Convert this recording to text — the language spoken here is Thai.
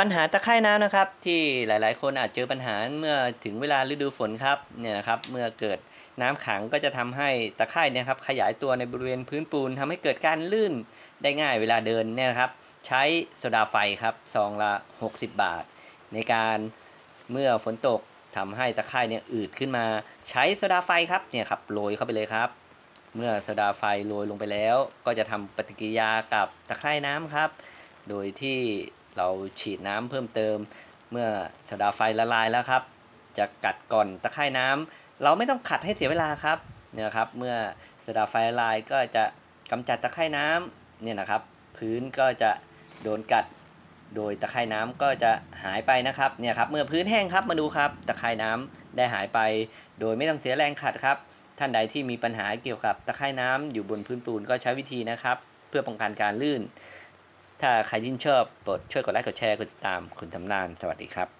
ปัญหาตะไคร่น้ำนะครับ ที่หลายๆ คนอาจเจอปัญหาเมื่อถึงเวลาฤดูฝนครับเนี่ยนะครับเมื่อเกิดน้ำขังก็จะทำให้ตะไคร่เนี่ยครับขยายตัวในบริเวณพื้นปูนทำให้เกิดการลื่นได้ง่ายเวลาเดินเนี่ยครับ ใช้โซดาไฟครับซองละ 60 บาท ในการเมื่อฝนตกทำให้ตะไคร่เนี่ยอืดขึ้นมาใช้โซดาไฟครับเนี่ยครับโรยเข้าไปเลยครับ เมื่อโซดาไฟโรยลงไปแล้ว ก็จะทำปฏิกิริยากับตะไคร่น้ำครับ โดยที่ เราฉีดน้ำเพิ่มเติม เมื่อโซดาไฟละลายแล้วครับ จะกัดก่อนตะไคร่น้ำเราไม่ต้องขัดให้เสียเวลาครับเนี่ยครับ เมื่อโซดาไฟละลายก็จะกำจัดตะไคร่น้ำเนี่ยนะครับ พื้นก็จะโดนกัดโดยตะไคร่น้ำก็จะหายไปนะครับเนี่ยครับเมื่อพื้นแห้งครับมาดูครับ ตะไคร่น้ำได้หายไป โดยไม่ต้องเสียแรงขัดครับ ท่านใดที่มีปัญหาเกี่ยวกับตะไคร่น้ำอยู่บนพื้นปูนก็ใช้วิธีนะครับ เพื่อป้องกันการลื่น ถ้าใครยิ่นชอบโปรดช่วยกดไลค์กดแชร์กดติดตามคุณทำนานสวัสดีครับ